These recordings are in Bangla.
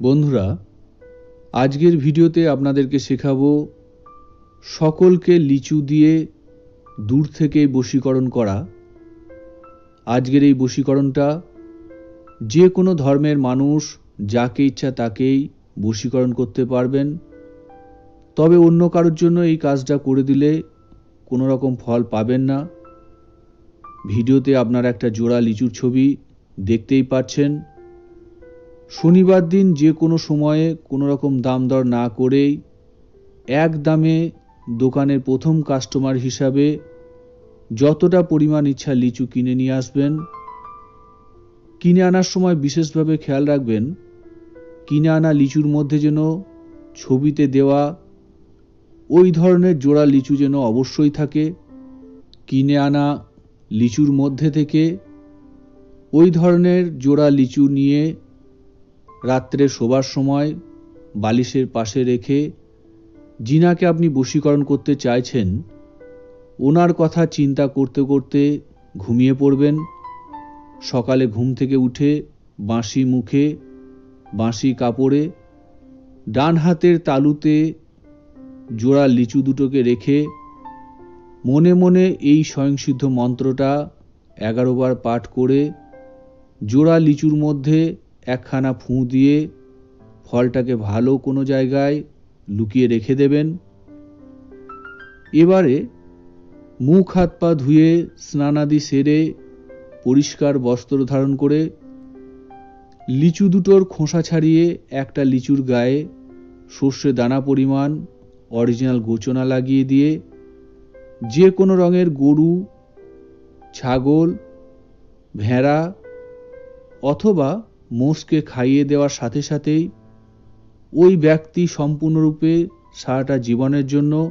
বন্ধুরা, আজকের ভিডিওতে আপনাদেরকে শেখাবো সকলকে লিচু দিয়ে দূর থেকে বশীকরণ করা। আজকের এই বশীকরণটা যে কোনো ধর্মের মানুষ যাকে ইচ্ছা তাকেই বশীকরণ করতে পারবেন। তবে অন্য কারোর জন্য এই কাজটা করে দিলে কোনো রকম ফল পাবেন না। ভিডিওতে আপনার একটা জোড়া লিচুর ছবি দেখতেই পাচ্ছেন। শনিবার দিন যে কোনো সময়ে কোনো রকম দাম দর না করেই এক দামে দোকানের প্রথম কাস্টমার হিসাবে যতটা পরিমাণ ইচ্ছা লিচু কিনে নিয়ে আসবেন। কিনে আনার সময় বিশেষভাবে খেয়াল রাখবেন, কিনে আনা লিচুর মধ্যে যেন ছবিতে দেওয়া ওই ধরনের জোড়া লিচু যেন অবশ্যই থাকে, কিনে আনা লিচুর মধ্যে থেকে ওই ধরনের জোড়া লিচু নিয়ে রাত্রে শোবার সময় বালিশের পাশে রেখে জিনাকে আপনি বশীকরণ করতে চাইছেন, ওনার কথা চিন্তা করতে করতে ঘুমিয়ে পড়বেন। সকালে ঘুম থেকে উঠে বাঁশি মুখে, বাঁশি কাপড়ে, ডান হাতের তালুতে জোড়া লিচু দুটোকে রেখে মনে মনে এই স্বয়ংসিদ্ধ মন্ত্রটা এগারো বার পাঠ করে জোড়া লিচুর মধ্যে একখানা ফুঁ দিয়ে ফলটাকে ভালো কোনো জায়গায় লুকিয়ে রেখে দেবেন। এবারে মুখ হাত পা ধুয়ে স্নানাদি সেরে পরিষ্কার বস্ত্র ধারণ করে লিচু দুটোর খোসা ছাড়িয়ে একটা লিচুর গায়ে সর্ষে দানা পরিমাণ, অরিজিনাল গোচনা লাগিয়ে দিয়ে যে কোনো রঙের গরু, ছাগল, ভেড়া অথবা মোষকে খাইয়ে দেওয়ার সাথে সাথেই ওই ব্যক্তি সম্পূর্ণরূপে সারাটা জীবনের জন্য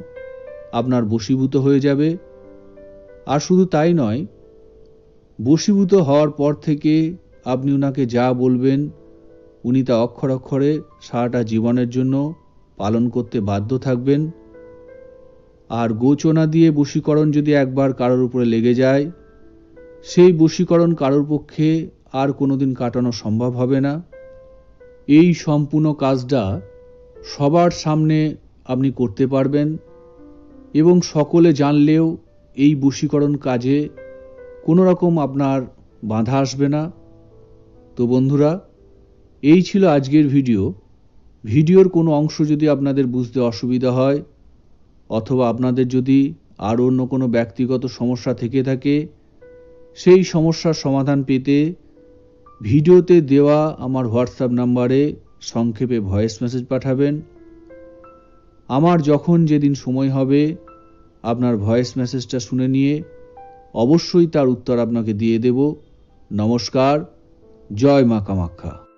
আপনার বশীভূত হয়ে যাবে। আর শুধু তাই নয়, বশীভূত হওয়ার পর থেকে আপনি ওনাকে যা বলবেন, উনি তা অক্ষর অক্ষরে সারাটা জীবনের জন্য পালন করতে বাধ্য থাকবেন। আর গোচনা দিয়ে বশীকরণ যদি একবার কারোর উপরে লেগে যায়, সেই বশীকরণ কারোর পক্ষে আর কোনোদিন কাটানো সম্ভব হবে না। এই সম্পূর্ণ কাজটা সবার সামনে আপনি করতে পারবেন এবং সকলে জানলেও এই বশীকরণ কাজে কোনো রকম আপনার বাধা আসবে না। তো বন্ধুরা, এই ছিল আজকের ভিডিও। ভিডিওর কোনো অংশ যদি আপনাদের বুঝতে অসুবিধা হয় অথবা আপনাদের যদি আর অন্য কোনো ব্যক্তিগত সমস্যা থেকে থাকে, সেই সমস্যার সমাধান পেতে ভিডিওতে দেওয়া আমার হোয়াটসঅ্যাপ নাম্বারে সংক্ষেপে ভয়েস মেসেজ পাঠাবেন। আমার যখন যেদিন সময় হবে, আপনার ভয়েস মেসেজটা শুনে নিয়ে অবশ্যই তার উত্তর আপনাকে দিয়ে দেব। নমস্কার, জয় মা কামাখ্যা